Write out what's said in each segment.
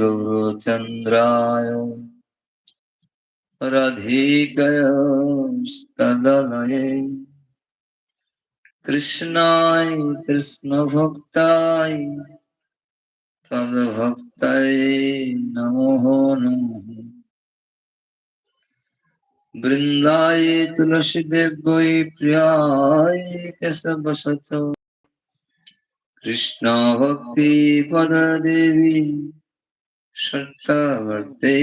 गौरचन्द्राय रधिकयस्तदलये कृष्णाय कृष्णभक्ताय तद्भक्तये नमो नमः वृन्दाय तुलसीदेव्यै प्रियाय केशवसत कृष्ण भक्ति पददेवी सत्तावर्ते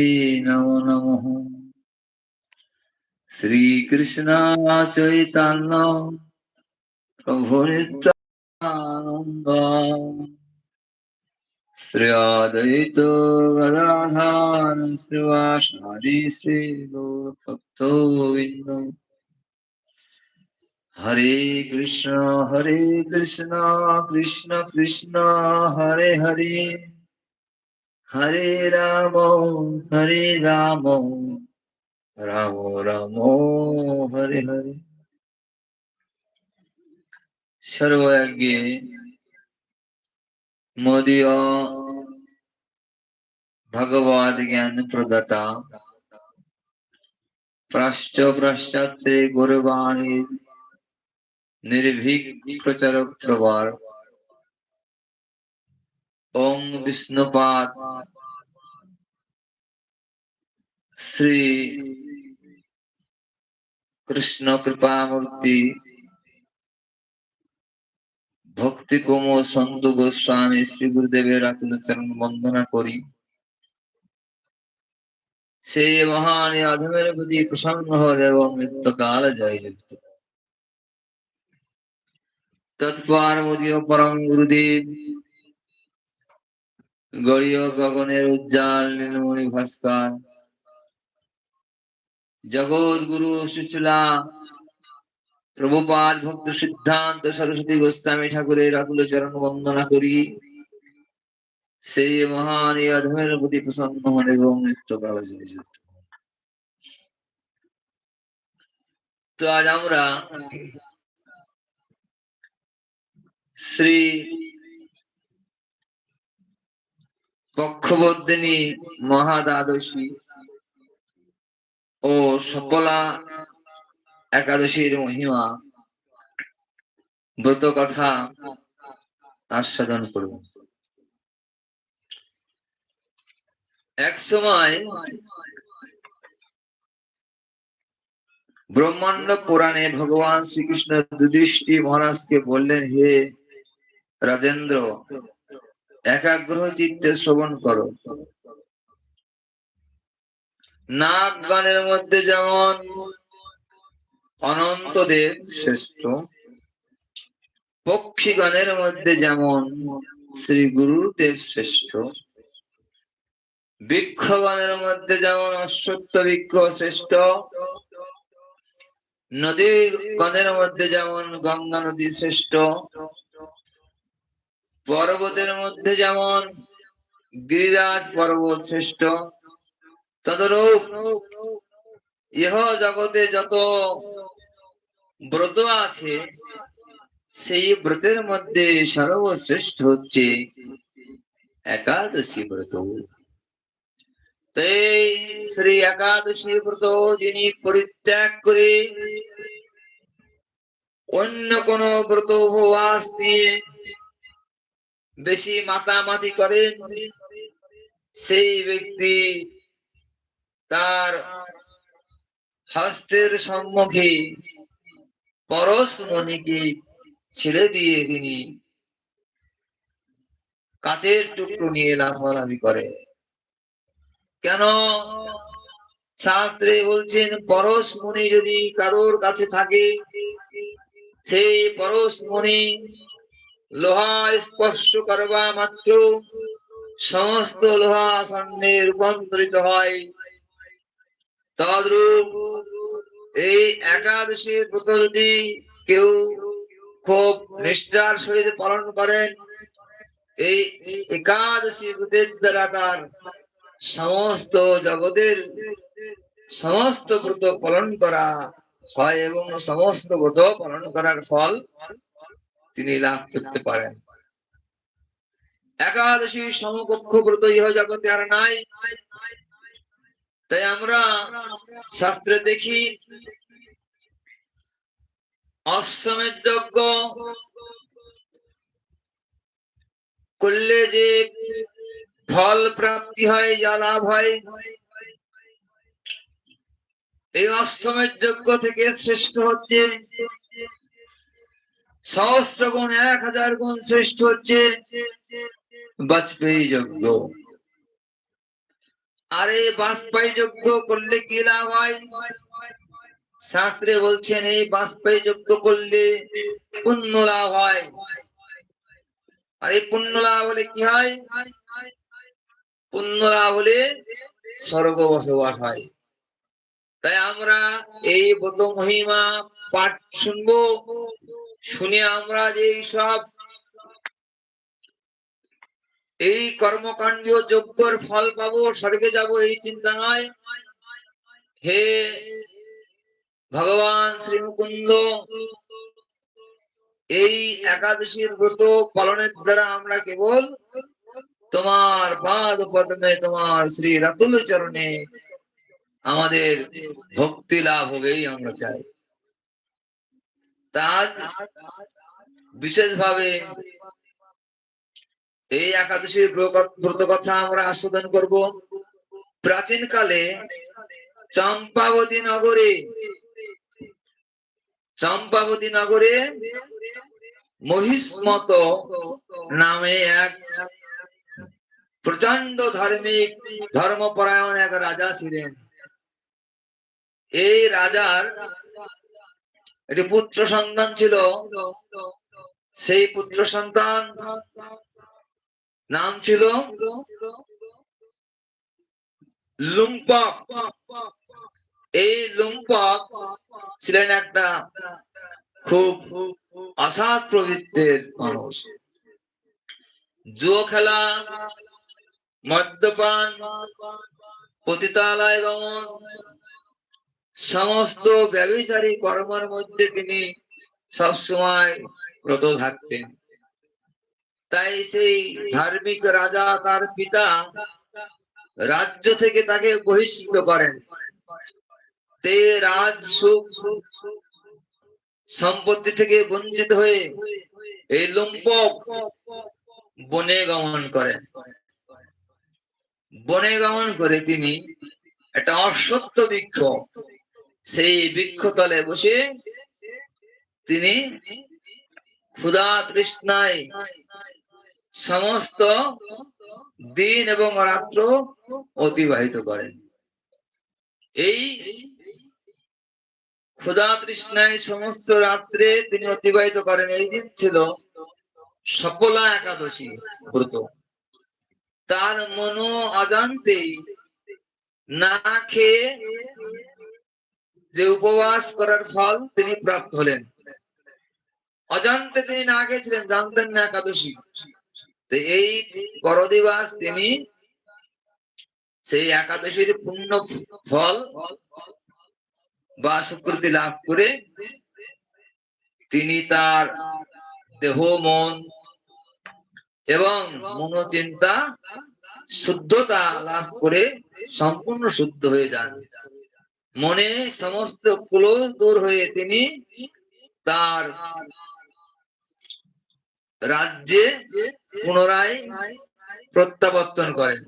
नमो नमः श्रीकृष्ण चैतन्य प्रभु नित्यानन्द श्री अद्वैत गदाधार श्रीवासादि श्री गौरभक्तो गोविन्द हरे कृष्ण हरे कृष्ण कृष्ण कृष्ण हरे हरे हरे राम हरे राम। राम राम, हरे हरे। सर्वज्ञ मोदी भगवाद ज्ञान प्रदाता प्राश्च पश्चात्रे गुरवाणी निर्भीक प्रचार प्रवार ওং বিষ্ণুপাদ। শ্রী কৃষ্ণ কৃপামূর্তি ভক্তি কুমো সন্দু গোস্বামী শ্রী গুরুদেবের আতুল চরণ বন্দনা করি। সেই মহান অধমের প্রতি প্রসন্ন হল এবং নিত্যকাল জয় যুক্ত তৎপর মোদীয় পরম গুরুদেব গড়ীয় গগনের উজ্জ্বল নীলমণি ভাস্কর। জগৎ গুরু সুশীলা, প্রভুপাদ ভক্ত সিদ্ধান্ত সরস্বতী গোস্বামী ঠাকুরের আকুল চরণ বন্দনা করি। সেই মহান এই প্রতি প্রসন্ন হন এবং নিত্যকাল জয়যুক্ত তো আজ আমরা শ্রী পক্ষবর্ধিনী মহাদ্বাদশী ও সকলা একাদশীর মহিমা ব্রত কথা আস্বাদন করব এক সময় ব্রহ্মাণ্ড পুরাণে ভগবান শ্রীকৃষ্ণ যুধিষ্ঠি মহারাজকে বললেন, হে রাজেন্দ্র একাগ্র চিত্তে শ্রবণ করো। নাগ গানের মধ্যে যেমন অনন্ত দেব শ্রেষ্ঠ, পক্ষী গানের মধ্যে যেমন শ্রী গুরুদেব শ্রেষ্ঠ, বৃক্ষ গানের মধ্যে যেমন অশ্বত্থ বৃক্ষ শ্রেষ্ঠ, নদীর গণের মধ্যে যেমন গঙ্গা নদী শ্রেষ্ঠ পর্বতের মধ্যে যেমন গিরিরাজ পর্বত শ্রেষ্ঠ, তদরূপ ইহ জগতে যত ব্রত আছে, সেই ব্রতের মধ্যে সর্বশ্রেষ্ঠ হচ্ছে একাদশী ব্রত। শ্রী একাদশী ব্রত যিনি পরিত্যাগ করে অন্য কোন ব্রত উপবাস নিয়ে বেশি মাতামাতি করেন সেই ব্যক্তি তার হস্তের সম্মুখে পরশমণিকে ছেড়ে দিয়ে তিনি কাচের টুকরো নিয়ে লাফালাফি করে। কেন? শাস্ত্রে বলছেন, পরশ পরশমণি যদি কারোর কাছে থাকে, সেই পরশমণি লোহা স্পর্শ করবা মাত্র। সমস্ত লোহা স্বর্ণে রূপান্তরিত হয়। তদ্রূপ এই একাদশীর ব্রত যদি কেউ খুব নিষ্ঠার সহিত পালন করেন, এই একাদশী ব্রতের দ্বারা তার সমস্ত জগতের সমস্ত ব্রত পালন করা হয় এবং সমস্ত ব্রত পালন করার ফল তিনি লাভ করতে পারেন। একাদশী সমকক্ষ ব্রত ইহ জগতে আর নাই। তাই আমরা শাস্ত্রে দেখি অশ্বমের যজ্ঞ করলে যে ফল প্রাপ্তি হয়, যা লাভ হয়, এই অষ্টমের যজ্ঞ থেকে শ্রেষ্ঠ হচ্ছে সহস্র গুণ এক হাজার গুণ শ্রেষ্ঠ হচ্ছে বাজপেয়ী যজ্ঞ। আর বাজপেয়ী যজ্ঞ করলে কি লাভ হয়? শাস্ত্রে বলছেন, এই বাজপেয়ী যজ্ঞ করলে পুণ্য লাভ হয়। আর এই পুণ্য লাভ হলে কি হয়? পুণ্য লাভ হলে স্বর্গ বসবাস হয়। তাই আমরা এই ব্রত মহিমা পাঠ শুনব। শুনে আমরা যে সব এই কর্মকাণ্ডীয় যজ্ঞর ফল পাবো, স্বর্গে যাব এই চিন্তা নয়। হে ভগবান শ্রী মুকুন্দ এই একাদশীর ব্রত পালনের দ্বারা আমরা কেবল তোমার পাদ পদ্মে তোমার শ্রী রাতুল চরণে আমাদের ভক্তি লাভ হবেই আমরা চাই। তার বিশেষভাবে এই একাদশীর ব্রত কথা আমরা আস্বাদন করব। প্রাচীন কালে চম্পাবতী নগরে চম্পাবতী নগরে মহিষ্মত নামে এক প্রচণ্ড ধার্মিক ধর্মপরায়ণ এক রাজা ছিলেন। এই রাজার একটি পুত্র সন্তান ছিল। সেই পুত্র সন্তান নাম ছিল লুম্পক। এই লুম্পক ছিলেন একটা খুব অসাধ প্রবৃত্তের মানুষ। জুয়ো খেলা, মদ্যপান, পতিতালয় গমন সমস্ত ব্যবচারী কর্মের মধ্যে তিনি সবসময় ব্রত থাকতেন। তাই সেই ধার্মিক রাজা তার পিতা রাজ্য থেকে তাকে বহিষ্কৃত করেন। তে রাজ সুখ সম্পত্তি থেকে বঞ্চিত হয়ে এই লম্পক বনে গমন করেন। বনে গমন করে তিনি একটা অসত্য বৃক্ষ সেই বৃক্ষতলে বসে তিনি ক্ষুধা তৃষ্ণায় সমস্ত দিন এবং রাত্র অতিবাহিত করেন। এই ক্ষুধা তৃষ্ণায় সমস্ত রাত্রে তিনি অতিবাহিত করেন। এই দিন ছিল সফলা একাদশী ব্রত। তার মনো অজান্তেই না খেয়ে যে উপবাস করার ফল তিনি প্রাপ্ত হলেন। অজান্তে তিনি না খেয়েছিলেন জানতেন না একাদশী। তো এই পরদিবাস তিনি সেই একাদশীর পূর্ণ ফল বা সুকৃতি লাভ করে তিনি তার দেহ, মন এবং মনোচিন্তা, শুদ্ধতা লাভ করে সম্পূর্ণ শুদ্ধ হয়ে যান। মনে সমস্ত ক্লোজ দূর হয়ে তিনি তার রাজ্যে পুনরায় প্রত্যাবর্তন করেন।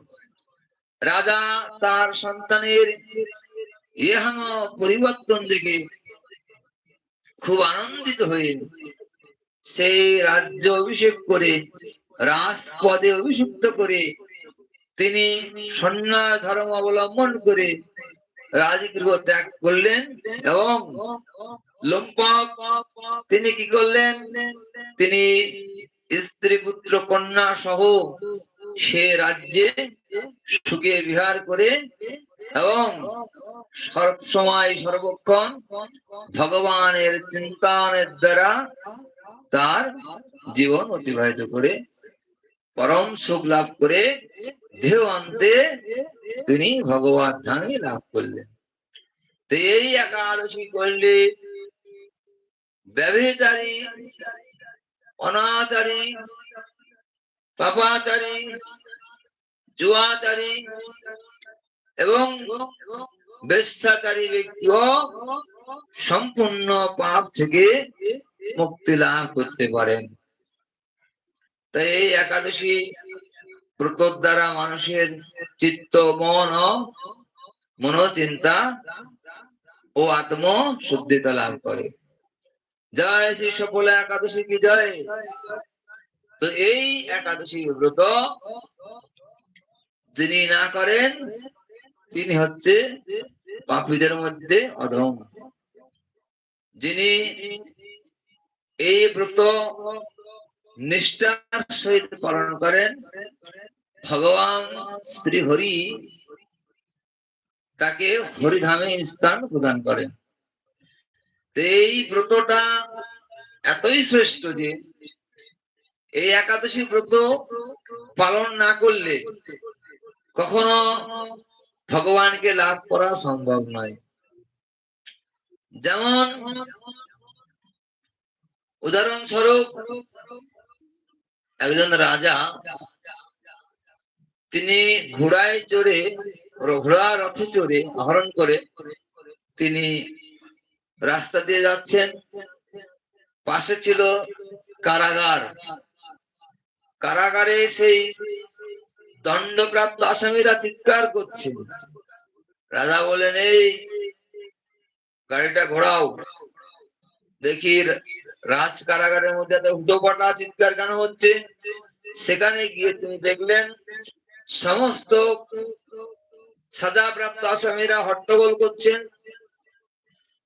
রাজা তার সন্তানের ইহান পরিবর্তন দেখে খুব আনন্দিত হয়ে সেই রাজ্য অভিষেক করে, রাজপদে অভিষিক্ত করে, তিনি সন্ন্যাস ধর্ম অবলম্বন করে রাজগৃহ ত্যাগ করলেন এবং লম্পক তিনি কি করলেন? তিনি স্ত্রী পুত্র কন্যা সহ সে রাজ্যে সুখে বিহার করে এবং সব সময় সর্বক্ষণ ভগবানের চিন্তানের দ্বারা তার জীবন অতিবাহিত করে, পরম সুখ লাভ করে দেহ তিনি ভগবান ধামে লাভ করলেন। তো এই একাদশী করলে ব্যবচারী অনাচারী, পাপাচারী, জুয়াচারী এবং বেশ্যাচারী ব্যক্তিও সম্পূর্ণ পাপ থেকে মুক্তি লাভ করতে পারেন। তাই এই একাদশী ব্রতর দ্বারা মানুষের চিত্ত, মন ও মনোচিন্তা ও আত্ম শুদ্ধিতা লাভ করে। জয় শ্রী সফল একাদশী কি জয়? তো এই একাদশী ব্রত যিনি না করেন, তিনি হচ্ছে পাপীদের মধ্যে অধম। যিনি এই ব্রত নিষ্ঠার সহিত পালন করেন। ভগবান শ্রী হরি তাকে হরিধামে স্থান প্রদান করেন। এই ব্রতটা এতই শ্রেষ্ঠ যে, এই একাদশী ব্রত পালন না করলে কখনো ভগবানকে লাভ করা সম্ভব নয়। যেমন উদাহরণস্বরূপ একজন রাজা, তিনি ঘোড়ায় চড়ে, ঘোড়া রথে চড়ে আহরণ করে, তিনি রাস্তা দিয়ে যাচ্ছেন। পাশে ছিল কারাগার। কারাগারে সেই দণ্ডপ্রাপ্ত আসামিরা চিৎকার করছে। রাজা বলেন, এই গাড়িটা ঘোরাও, দেখি রাজ কারাগারের মধ্যে এত হুটোপাটা চিৎকার কেন হচ্ছে? সেখানে গিয়ে তিনি দেখলেন, সমস্ত সাজাপ্রাপ্ত আসামিরা হট্টগোল করছেন।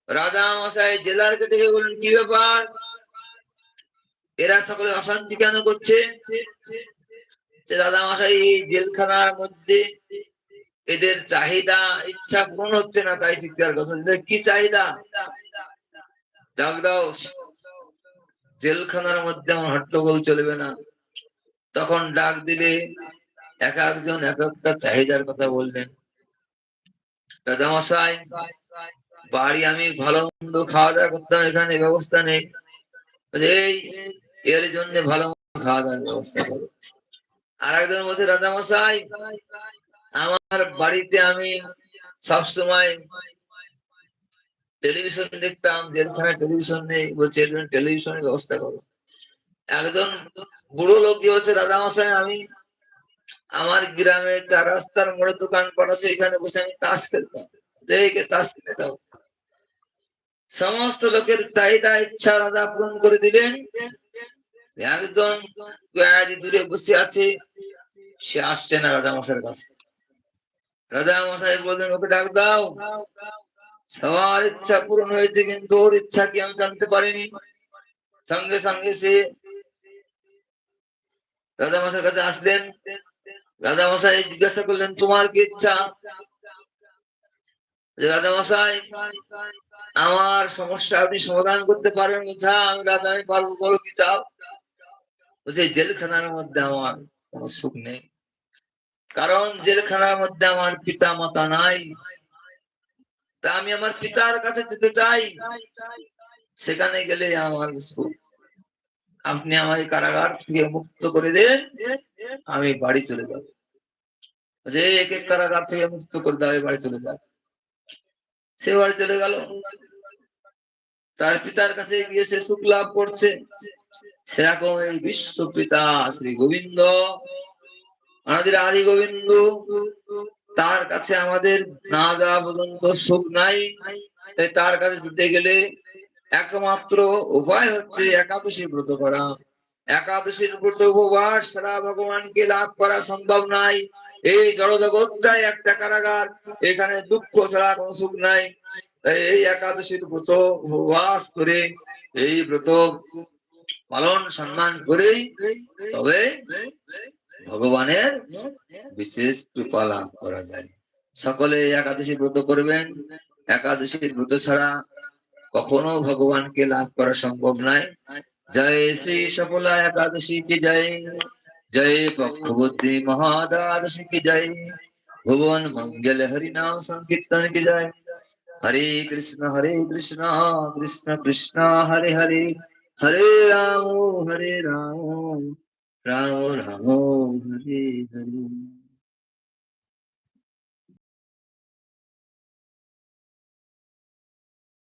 রাজা মশাই জেলারকে ডেকে বললেন, কি ব্যাপার? এরা সকলে অশান্তি কেন করছে? রাজা মশাই জেলখানার মধ্যে এদের চাহিদা, ইচ্ছা পূরণ হচ্ছে না, তাই চিৎকার করছে কি চাহিদা? ডাক দাও জেলখানার মধ্যে আমার হট্টগোল চলবে না। তখন ডাক দিলে এক একজন, এক একটা চাহিদার কথা বললেন। রাজামশাই, বাড়ি আমি ভালো মন্দ খাওয়া দাওয়া করতাম, এখানে ব্যবস্থা নেই। এই, এর জন্য ভালো মন্দ খাওয়া দাওয়ার ব্যবস্থা করো। আর একজন বলছে, রাজামশাই, আমার বাড়িতে আমি সবসময় টেলিভিশন দেখতাম জেলখানে টেলিভিশন নেই, বলছে টেলিভিশনের ব্যবস্থা করো। একজন বুড়ো লোক কি হচ্ছে রাজামশাই আমি আমার গ্রামে চার রাস্তার মোড়ে দোকান পড়াছে এখানে বসে আমি তাস খেলতাম। দেখে তাস কিনে দাও। সমস্ত লোকের চাহিদা, ইচ্ছা, রাজা পূরণ করে দিলেন। কয়েকটি দূরে বসে আছে, সে আসছে না রাজা মশাইয়ের কাছে। রাজা মশাই বললেন, ওকে ডাক দাও। সবার ইচ্ছা পূরণ হয়েছে কিন্তু ওর ইচ্ছা কি আমি জানতে পারিনি। সঙ্গে সঙ্গে সে রাজা মশাইয়ের কাছে আসলেন। রাজা মশাই জিজ্ঞাসা করলেন, তোমার কি ইচ্ছা? রাজা মশাই আমার সমস্যা আপনি সমাধান করতে পারেন হ্যাঁ আমি রাজা, আমি পারব, বলো কি চাও? বলছে, জেলখানার মধ্যে আমার কোনো সুখ নেই। কারণ জেলখানার মধ্যে আমার পিতা মাতা নাই। তা আমি আমার পিতার কাছে যেতে চাই। সেখানে গেলে আমার আপনি আমাকে কারাগার থেকে মুক্ত করে দেন। আমি বাড়ি চলে যাব। যে এক এক কারাগার থেকে মুক্ত করে দেওয়া বাড়ি চলে যাবে সে বাড়ি চলে গেল। তার পিতার কাছে গিয়ে সে সুখ লাভ করছে। সেরকম এই বিশ্ব পিতা শ্রী গোবিন্দ। আমাদের আদি গোবিন্দ। তার কাছে আমাদের না যাওয়া পর্যন্ত সুখ নাই। তাই তার কাছে যেতে গেলে একমাত্র উপায় হচ্ছে একাদশী ব্রত করা। একাদশীর ব্রত উপবাস ছাড়া ভগবানকে লাভ করা সম্ভব নাই। এই জড়জগৎটাই একটা কারাগার। এখানে দুঃখ ছাড়া কোনো সুখ নাই। তাই এই একাদশীর ব্রত উপবাস করে এই ব্রত পালন, সম্মান করেই তবে ভগবানের বিশেষ কৃপা লাভ করা যায়। সকলে একাদশী ব্রত করবেন। একাদশীর ব্রত ছাড়া কখনো ভগবানকে লাভ করা সম্ভব নয়। জয় শ্রী সফলা একাদশী কি জয়? জয় পক্ষ বুদ্ধি মহাদাদশী কি জয়? ভুবন মঙ্গল হরি নাম সংকীর্তন কি জয়? হরে কৃষ্ণ হরে কৃষ্ণ কৃষ্ণ কৃষ্ণ, হরে হরে। হরে রাম হরে রাম। রাম রাম হরে হরে